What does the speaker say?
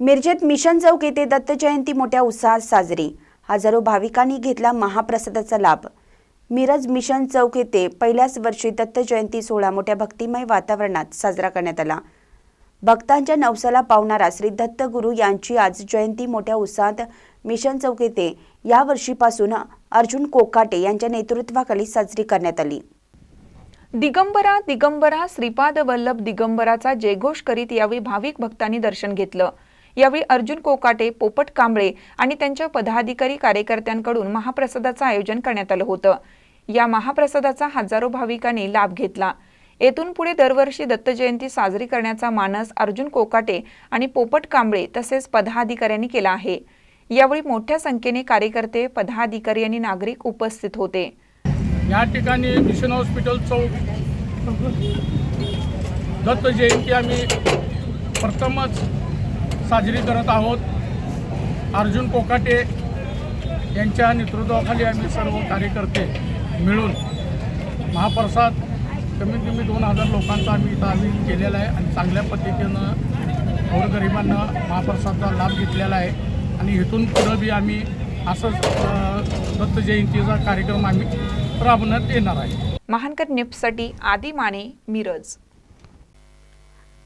मिरजेत mission चौक येथे दत्त जयंती मोठ्या उत्साहात साजरी. हजारो भाविकांनी घेतला महाप्रसादाचा लाभ. मिरज मिशन चौक येथे पहिल्याच वर्षी दत्त जयंती सोहळा मोठ्या भक्तिमय वातावरणात साजरा करण्यात आला. भक्तांच्या नवसाला पावणारा श्री दत्त गुरु यांची आज जयंती मोठ्या उत्साहात मिशन चौक येथे या वर्षीपासून अर्जुन कोकाटे यांच्या नेतृत्वाखाली साजरी करण्यात आली. दिगंबरा दिगंबरा श्रीपाद वल्लभ दिगंबराचा जयघोष करीत यावेळी भाविक भक्तांनी दर्शन घेतलं. यावेळी अर्जुन कोकाटे पोपट कांबळे आणि त्यांच्या पदाधिकारी कार्यकर्त्यांकडून महाप्रसादाचं आयोजन करण्यात आलं होतं. या महाप्रसादाचा हजारो भाविकांनी लाभ घेतला. येथून पुढे दरवर्षी दत्त जयंती साजरी करण्याचा मानस अर्जुन कोकाटे आणि पोपट कांबळे तसेच पदाधिकाऱ्यांनी केला आहे. यावेळी मोठ्या संख्येने कार्यकर्ते पदाधिकारी आणि नागरिक उपस्थित होते. या ठिकाणी मिशन हॉस्पिटल चौक दत्त जयंती आम्ही प्रथमच साजरी करत आहोत. अर्जुन कोकाटे यांच्या नेतृत्वाखाली आम्ही सर्व कार्यकर्ते मिळून महाप्रसाद कमीत कमी दोन हजार लोकांचा आम्ही इथं आम्ही केलेला आहे आणि चांगल्या पद्धतीनं गोरगरिबांना महाप्रसादचा लाभ घेतलेला आहे. आणि इथून पुढं बी आम्ही असंच दत्त जयंतीचा कार्यक्रम आम्ही राबवण्यात येणार आहे. महानकर निप्ससाठी आदी माने मिरज.